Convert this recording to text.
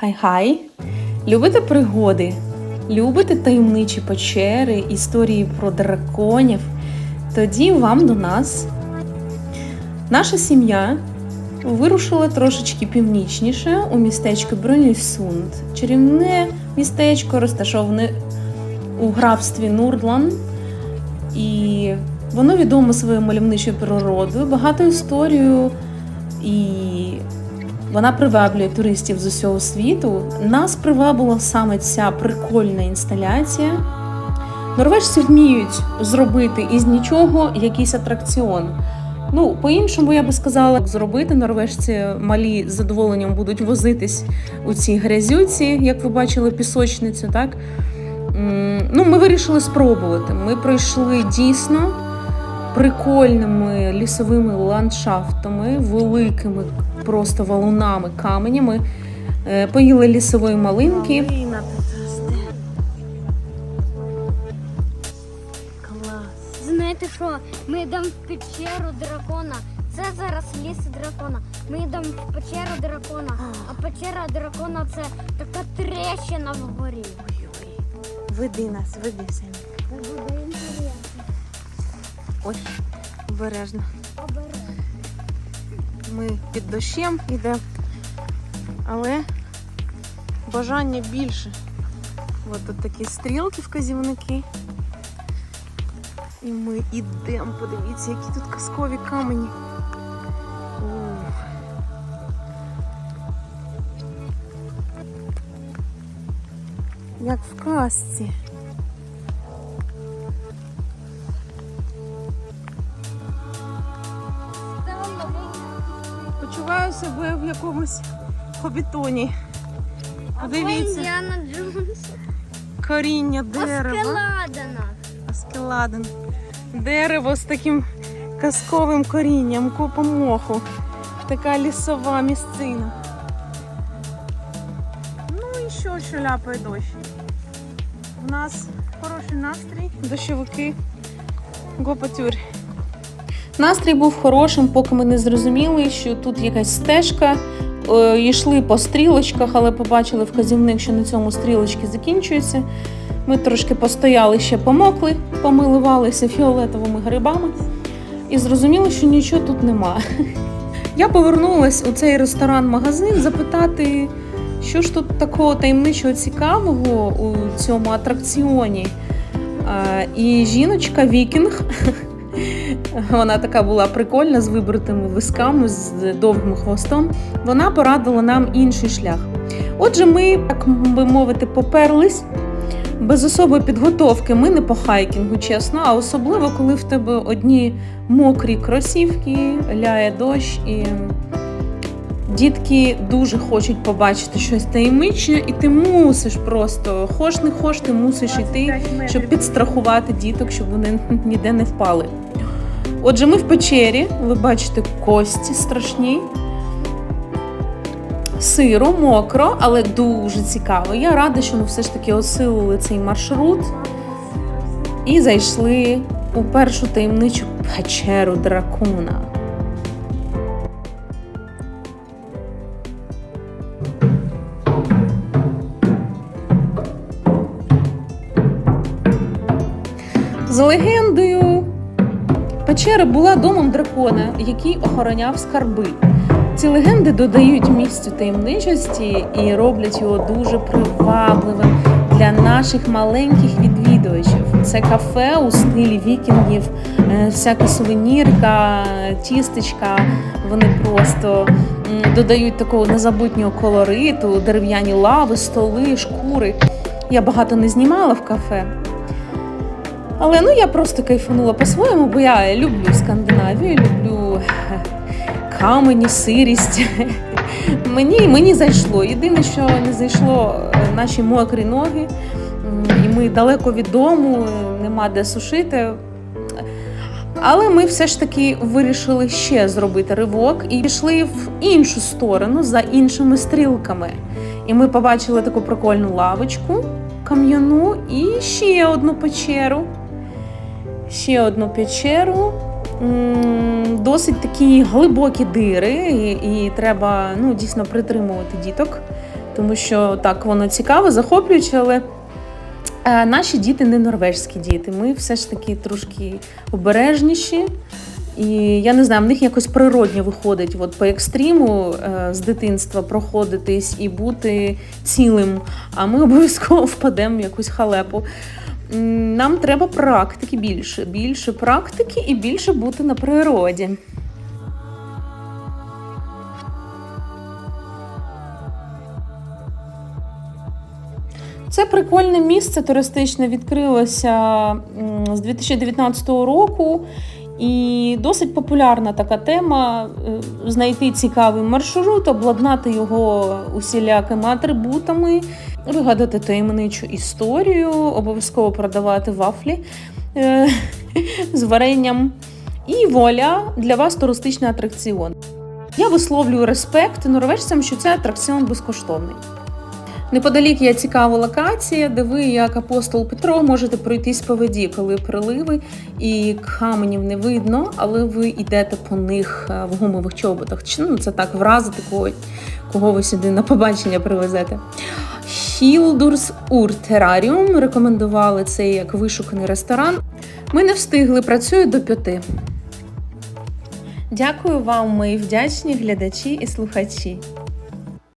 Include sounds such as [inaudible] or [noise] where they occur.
Хай-хай! Любите пригоди? Любите таємничі печери, історії про драконів? Тоді вам до нас. Наша сім'я вирушила трошечки північніше у містечко Бронісунд. Чарівне містечко розташоване у графстві Нурдлан. І воно відоме своєю мальовничою природою, багатою історією і вона приваблює туристів з усього світу. Нас привабила саме ця прикольна інсталяція. Норвежці вміють зробити із нічого якийсь атракціон. Ну, по-іншому я би сказала, зробити норвежці малі з задоволенням будуть возитись у цій грязюці, як ви бачили, пісочницю, так? Ну, ми вирішили спробувати. Ми пройшли дійсно прикольними лісовими ландшафтами, великими просто валунами, каменями. Е, Поїли лісової малинки. Малина. Клас. Знаєте що? Ми йдемо в печеру дракона. Це зараз ліс дракона. Ми йдемо в печеру дракона, а печера дракона це така трещина вгорі. Ой-ой. Веди нас, веди інтересно. Ой. Обережно. Ми під дощем йдемо, але бажання більше. Ось тут такі стрілки, вказівники. І ми йдемо, подивіться, які тут казкові камені. Як в казці. Себе в якомусь хобітоні. Подивіться, Індіана Джонс. коріння дерева. Оскеладена. Аскеладен. Дерево з таким казковим корінням, купа моху. Така лісова місцина. Ну і що, що ляпає дощ? У нас хороший настрій, дощовики, гопатюр. Настрій був хорошим, поки ми не зрозуміли, що тут якась стежка. Е, Йшли по стрілочках, але побачили вказівник, що на цьому стрілочки закінчуються. Ми трошки постояли, ще помокли, помиливалися фіолетовими грибами і зрозуміли, що нічого тут нема. [laughs] Я повернулась у цей ресторан-магазин запитати, що ж тут такого таємничого цікавого у цьому атракціоні. Е, І жіночка Вікінг [laughs] вона така була прикольна з вибритими висками, з довгим хвостом. Вона порадила нам інший шлях. Отже, ми, так би мовити, поперлись. Без особої підготовки ми не по хайкінгу, чесно, а особливо, коли в тебе одні мокрі кросівки, ляє дощ, і дітки дуже хочуть побачити щось таємниче, і ти мусиш просто, хоч не хоч, ти мусиш йти щоб підстрахувати діток, щоб вони ніде не впали. Отже, ми в печері, ви бачите кості страшні. Сиро, мокро, але дуже цікаво. Я рада, що ми все ж таки осилили цей маршрут і зайшли у першу таємничу печеру дракона. За легендою, печера була домом дракона, який охороняв скарби. Ці легенди додають місцю таємничості і роблять його дуже привабливим для наших маленьких відвідувачів. Це кафе у стилі вікінгів, е, всяка сувенірка, тістечка. Вони просто додають такого незабутнього колориту, дерев'яні лави, столи, шкури. Я багато не знімала в кафе. Але ну я просто кайфанула по-своєму, бо я люблю Скандинавію, люблю е, камені, сирість. [laughs] Мені, мені зайшло. Єдине, що не зайшло е, наші мокрі ноги, і ми далеко від дому, е, нема де сушити. Але ми все ж таки вирішили ще зробити ривок і пішли в іншу сторону за іншими стрілками. І ми побачили таку прикольну лавочку кам'яну і ще одну печеру. Ще одну печеру. досить такі глибокі дири, і, і треба ну, дійсно притримувати діток, тому що так воно цікаво, захоплююче, але е, наші діти не норвежські діти. Ми все ж таки трошки обережніші. І я не знаю, в них якось природньо виходить от по екстриму е, з дитинства проходитись і бути цілим, а ми [laughs] обов'язково впадемо в якусь халепу. Нам треба практики більше, більше практики і більше бути на природі. Це прикольне місце туристичне відкрилося з 2019 року. І досить популярна така тема е, знайти цікавий маршрут, обладнати його усілякими атрибутами, вигадати таємничу історію, обов'язково продавати вафлі е, з варенням. І воля для вас туристичний атракціон. Я висловлюю респект норвежцям, що це атракціон безкоштовний. Неподалік є цікава локація, де ви, як апостол Петро, можете пройтись по воді, коли приливи і каменів не видно, але ви йдете по них е, в гумових чоботах. Чи ну це так вразити кого, кого ви сюди на побачення привезете. Хілдурс Ур Тераріум рекомендували це як вишуканий ресторан. Ми не встигли, працює до п'яти. Дякую вам, мої вдячні глядачі і слухачі.